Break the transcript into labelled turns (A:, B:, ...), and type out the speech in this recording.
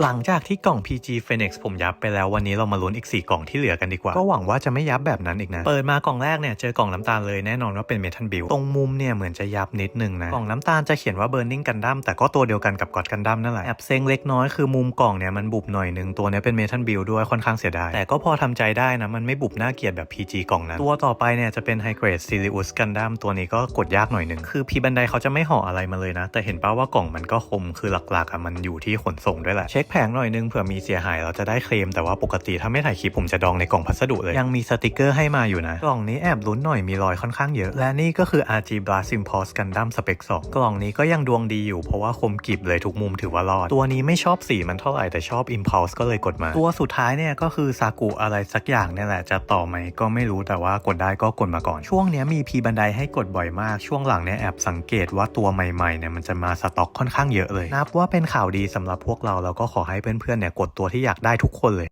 A: หลังจากที่กล่อง PG Phoenix ผมยับไปแล้ววันนี้เรามาลุ้นอีก 4 กล่องที่เหลือกันดีกว่า ก็หวังว่าจะไม่ยับแบบนั้นอีกนะ เปิดมากล่องแรกเนี่ยเจอกล่องน้ำตาลเลยแน่นอนว่าเป็นเมทัลบิลตรงมุมเนี่ยเหมือนจะยับนิดนึงนะ กล่องน้ำตาลจะเขียนว่า Burning Gundam แต่ก็ตัวเดียวกันกับกอดกันดั้มนั่นแหละแอบเซ็งเล็กน้อยคือมุมกล่องเนี่ยมันบุบหน่อยนึงตัวเนี้ยเป็นเมทัลบิลด้วยค่อนข้างเสียดายแต่ก็พอทำใจได้นะมันไม่บุบน่าเกลียดแบบ PG กล่องนั้นตัวต่อไปเนี่ยจะเป็น High Grade Sirius Gundam ตัวนี้ก็กดยากหน่อยหนึ่งคือพีบันไดเขาจะไม่ห่ออะไรมาเลยนะ แต่เห็นป่าว่ากล่องมันก็คมคือหลักๆอะมันอยู่ที่ขนส่งด้วยแหละเช็คแผงหน่อยนึงเผื่อมีเสียหายเราจะได้เคลมแต่ว่าปกติถ้าไม่ถ่ายคลิปผมจะดองในกล่องพัสดุเลยยังมีสติกเกอร์ให้มาอยู่นะกล่องนี้แอบลุ้นหน่อยมีรอยค่อนข้างเยอะ และนี่ก็คือ RG Blast Impulse Gundam Spec 2กล่องนี้ก็ยังดวงดีอยู่เพราะว่าคมกริบเลยทุกมุมถือว่ารอด ตัวนี้ไม่ชอบสีมันเท่าไหร่แต่ชอบ Impulse ก็เลยกดมา ตัวสุดท้ายเนี่ยก็คือซากุอะไรสักอย่างเนี่ยแหละจะต่อไหมก็ไม่รู้แต่ว่ากดได้ก็กดมาก่อน ช่วงเนี้ยมีพีบันไดให้กดบ่อยมากช่วงหลังเนี่ยแอบสังเกตว่าตัวใหม่ๆเนี่ยมันจะมาสต็อกค่อนข้างเยอะเลยนับว่าเป็นข่าวดีสำหรับพวกเราแล้วก็ขอให้เพื่อนๆเนี่ยกดตัวที่อยากได้ทุกคนเลย